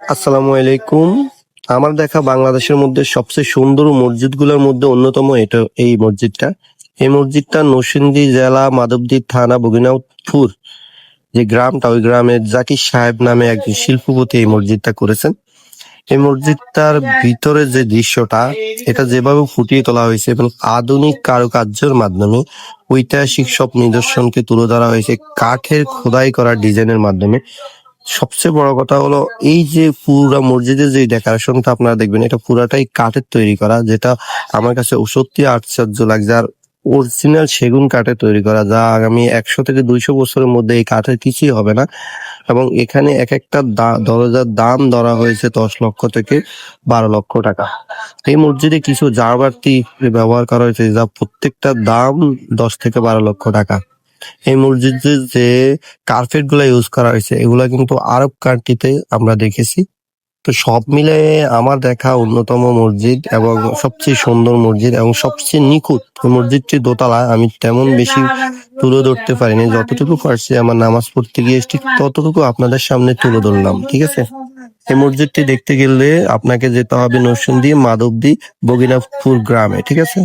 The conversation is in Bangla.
আসসালামু আলাইকুম। আমার দেখা বাংলাদেশের মধ্যে সবচেয়ে সুন্দর মসজিদগুলোর মধ্যে অন্যতম এটা এই মসজিদটা। এই মসজিদটা নরসিংদী জেলা মাধবদী থানা বগিনাথপুর যে গ্রামটা, ওই গ্রামের জাকির সাহেব নামে একজন শিল্পপতি এই মসজিদটা করেছেন। এই মসজিদটার ভিতরে যে দৃশ্যটা, এটা যেভাবে ফুটিয়ে তোলা হয়েছে এবং আধুনিক কারুকার্যের মাধ্যমে ঐতিহাসিক সব নিদর্শনকে তুলে ধরা হয়েছে, কাঠের খোদাই করা ডিজাইনের মাধ্যমে। সবচেয়ে বড় কথা হলো এই যে পুরা মসজিদের যে ডেকোরেশনটা আপনারা দেখবেন, এটা পুরাটাই কাঠের তৈরি করা, যেটা আমার কাছে সত্যি আশ্চর্য লাগছে। আর অরিজিনাল সেগুন কাঠে তৈরি করা, যা আগামী একশো থেকে দুইশো বছরের মধ্যে এই কাঠের কিছুই হবে না। এবং এখানে এক একটা দরজার দাম ধরা হয়েছে দশ লক্ষ থেকে বারো লক্ষ টাকা। এই মসজিদে কিছু জারবাতি ব্যবহার করা হয়েছে, যা প্রত্যেকটা দাম দশ থেকে বারো লক্ষ টাকা। এই মসজিদে যে কার্পেটগুলা ইউজ করা হয়েছে, এগুলা কিন্তু আরব কান্ট্রিতে আমরা দেখেছি। তো সব মিলে আমার দেখা অন্যতম মসজিদ এবং সবচেয়ে সুন্দর মসজিদ এবং সবচেয়ে নিখুঁত মসজিদটি দোতলা আমি তেমন বেশি তুলে ধরতে পারিনি। যতটুকু পারছি আমার নামাজ পড়তে গিয়ে ঠিক ততটুকু আপনাদের সামনে তুলে ধরলাম, ঠিক আছে? এই মসজিদটি দেখতে গেলে আপনাকে যেতে হবে নরসিংদী, মাধবদী, বগিনাথপুর গ্রামে, ঠিক আছে?